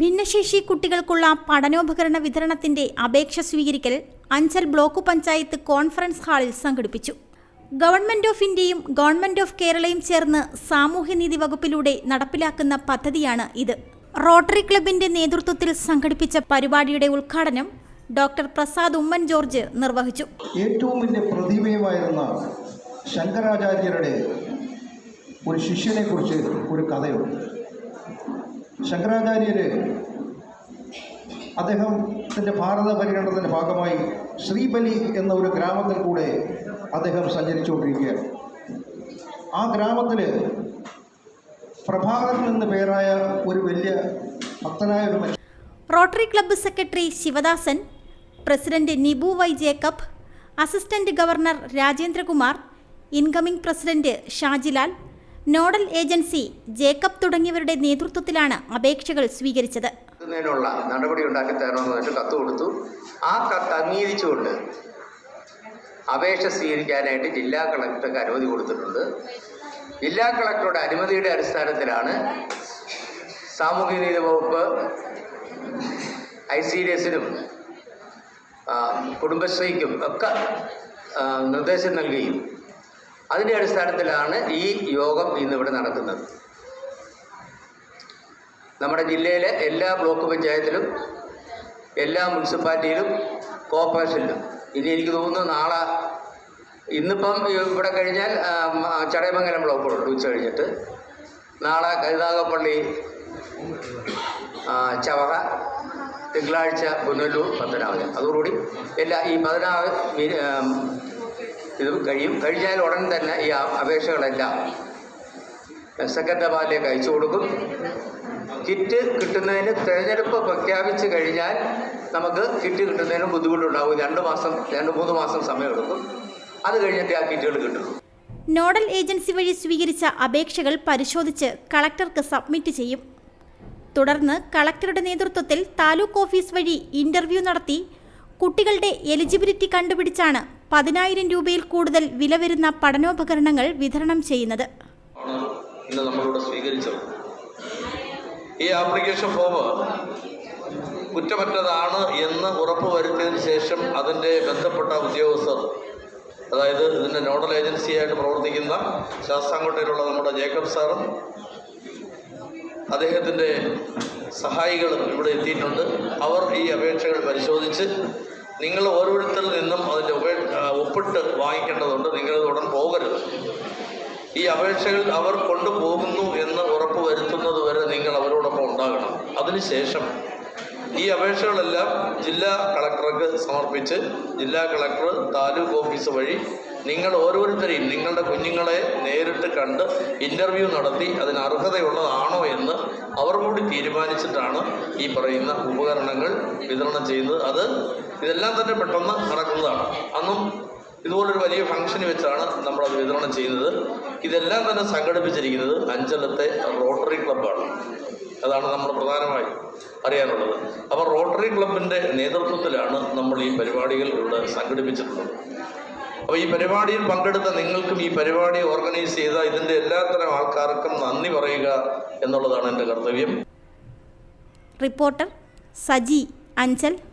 ഭിന്നശേഷി കുട്ടികൾക്കുള്ള പഠനോപകരണ വിതരണത്തിന്റെ അപേക്ഷ സ്വീകരിക്കൽ അഞ്ചൽ ബ്ലോക്ക് പഞ്ചായത്ത് കോൺഫറൻസ് ഹാളിൽ സംഘടിപ്പിച്ചു. ഗവൺമെന്റ് ഓഫ് ഇന്ത്യയും ഗവൺമെന്റ് ഓഫ് കേരളയും ചേർന്ന് സാമൂഹ്യനീതി വകുപ്പിലൂടെ നടപ്പിലാക്കുന്ന പദ്ധതിയാണ് ഇത്. റോട്ടറി ക്ലബിന്റെ നേതൃത്വത്തിൽ സംഘടിപ്പിച്ച പരിപാടിയുടെ ഉദ്ഘാടനം ഡോക്ടർ പ്രസാദ് ഉമ്മൻ ജോർജ് നിർവഹിച്ചു. ഏറ്റവും വലിയ പ്രതിഭയുമായിരുന്ന ശങ്കരാചാര്യരുടെ ഒരു ശിഷ്യനെ കുറിച്ച് ഒരു കഥയുണ്ട്. ശങ്കരാചാര്യര് അദ്ദേഹത്തിന്റെ ഭാരത പര്യടനത്തിന്റെ ഭാഗമായി ശ്രീബലി എന്ന ഒരു ഗ്രാമത്തിൽ കൂടെ അദ്ദേഹം സഞ്ചരിച്ചുകൊണ്ടിരിക്കുകയാണ്. ആ ഗ്രാമത്തിൽ പ്രഭാകരൻ എന്ന പേരായ ഒരു വലിയ ഭക്തനായ ഒരു മനുഷ്യൻ rotary club secretary Sivadasan president Nibu Y Jacob assistant governor Rajendrakumar incoming president Shajilal nodal agency Jacob തുടങ്ങിയവരുടെ നേതൃത്വത്തിലാണ് അപേക്ഷകൾ സ്വീകരിച്ചത്. നടപടി ഉണ്ടാക്കി തരണമെന്ന് പറഞ്ഞിട്ട് കത്ത് കൊടുത്തു. ആ കത്ത് അംഗീകരിച്ചുകൊണ്ട് അപേക്ഷ സ്വീകരിക്കാനായിട്ട് ജില്ലാ കളക്ടർക്ക് അനുമതി കൊടുത്തിട്ടുണ്ട്. ജില്ലാ കളക്ടറുടെ അനുമതിയുടെ അടിസ്ഥാനത്തിലാണ് സാമൂഹ്യനീതി വകുപ്പ് ഐ സി ഡി എസിനും കുടുംബശ്രീക്കും ഒക്കെ നിർദ്ദേശം നൽകുകയും അതിന്റെ അടിസ്ഥാനത്തിലാണ് ഈ യോഗം ഇന്നിവിടെ നടക്കുന്നത്. നമ്മുടെ ജില്ലയിലെ എല്ലാ ബ്ലോക്ക് പഞ്ചായത്തിലും എല്ലാ മുനിസിപ്പാലിറ്റിയിലും കോർപ്പറേഷനിലും. ഇനി എനിക്ക് തോന്നുന്നു നാളെ ഇന്നിപ്പം ഇവിടെ കഴിഞ്ഞാൽ ചടയമംഗലം ബ്ലോക്ക് ചടയമംഗലം ബ്ലോക്കുണ്ട് ഉച്ച കഴിഞ്ഞിട്ട്. നാളെ കരുതാകപ്പള്ളി ചവറ തിങ്കളാഴ്ച പുനലൂർ പത്തനാപുരം. അതോടുകൂടി എല്ലാ ഈ പതിനാറ് ഇതും കഴിയും. കഴിഞ്ഞാൽ ഉടൻ തന്നെ ഈ അപേക്ഷകളെല്ലാം സെക്രട്ടറിമാരിലേക്ക് അയച്ചു കൊടുക്കും. കിറ്റ് കിട്ടുന്നതിന് തിരഞ്ഞെടുപ്പ് പ്രഖ്യാപിച്ചു കഴിഞ്ഞാൽ നമുക്ക് കിറ്റ് കിട്ടുന്നതിന് ബുദ്ധിമുട്ടുണ്ടാവും. രണ്ട് മാസം രണ്ട് മൂന്ന് മാസം സമയമെടുക്കും. അത് കഴിഞ്ഞിട്ട് ആ കിറ്റുകൾ കിട്ടും. നോഡൽ ഏജൻസി വഴി സ്വീകരിച്ച അപേക്ഷകൾ പരിശോധിച്ച് കളക്ടർക്ക് സബ്മിറ്റ് ചെയ്യും. തുടർന്ന് കളക്ടറുടെ നേതൃത്വത്തിൽ താലൂക്ക് ഓഫീസ് വഴി ഇന്റർവ്യൂ നടത്തി കുട്ടികളുടെ എലിജിബിലിറ്റി കണ്ടുപിടിച്ചാണ് പതിനായിരം രൂപയിൽ കൂടുതൽ വില വരുന്ന പഠനോപകരണങ്ങൾ വിതരണം ചെയ്യുന്നത്. ഈ ആപ്ലിക്കേഷൻ ഫോം കുറ്റമറ്റതാണ് എന്ന് ഉറപ്പുവരുത്തിയതിന് ശേഷം അതിന്റെ ബന്ധപ്പെട്ട ഉദ്യോഗസ്ഥർ അതായത് ഇതിന്റെ നോഡൽ ഏജൻസിയായിട്ട് പ്രവർത്തിക്കുന്ന ശാസ്താംകോട്ടയിലുള്ള നമ്മുടെ ജേക്കബ് സാറും അദ്ദേഹത്തിന്റെ സഹായികളും ഇവിടെ എത്തിയിട്ടുണ്ട്. അവർ ഈ അപേക്ഷകൾ പരിശോധിച്ച് നിങ്ങൾ ഓരോരുത്തരിൽ നിന്നും അതിന്റെ ഒപ്പിട്ട് വാങ്ങിക്കേണ്ടതുണ്ട്. നിങ്ങളത് ഉടൻ പോകരുത്. ഈ അപേക്ഷകൾ അവർ കൊണ്ടുപോകുന്നു എന്ന് ഉറപ്പ് വരുത്തുന്നത് വരെ നിങ്ങൾ അവരോടൊപ്പം ഉണ്ടാകണം. അതിനുശേഷം ഈ അപേക്ഷകളെല്ലാം ജില്ലാ കളക്ടർക്ക് സമർപ്പിച്ച് ജില്ലാ കളക്ടർ താലൂക്ക് ഓഫീസ് വഴി നിങ്ങൾ ഓരോരുത്തരെയും നിങ്ങളുടെ കുഞ്ഞുങ്ങളെ നേരിട്ട് കണ്ട് ഇന്റർവ്യൂ നടത്തി അതിന് അർഹതയുള്ളതാണോ എന്ന് അവർ കൂടി തീരുമാനിച്ചിട്ടാണ് ഈ പറയുന്ന ഉപകരണങ്ങൾ വിതരണം ചെയ്യുന്നത്. അത് ഇതെല്ലാം തന്നെ പെട്ടെന്ന് നടക്കുന്നതാണ്. അന്നും ഇതുപോലൊരു വലിയ ഫംഗ്ഷന് വെച്ചാണ് നമ്മളത് വിതരണം ചെയ്യുന്നത്. ഇതെല്ലാം തന്നെ സംഘടിപ്പിച്ചിരിക്കുന്നത് അഞ്ചലത്തെ റോട്ടറി ക്ലബ്ബാണ് അതാണ് നമ്മൾ പ്രധാനമായി അറിയാനുള്ളത്. അപ്പോൾ റോട്ടറി ക്ലബിന്റെ നേതൃത്വത്തിലാണ് നമ്മൾ ഈ പരിപാടികൾ ഇവിടെ സംഘടിപ്പിച്ചിട്ടുള്ളത്. അപ്പോൾ ഈ പരിപാടിയിൽ പങ്കെടുത്ത നിങ്ങൾക്കും ഈ പരിപാടി ഓർഗനൈസ് ചെയ്ത ഇതിന്റെ എല്ലാത്തരം ആൾക്കാർക്കും നന്ദി പറയുക എന്നുള്ളതാണ് എന്റെ കർത്തവ്യം. റിപ്പോർട്ടർ സജി അഞ്ചൽ.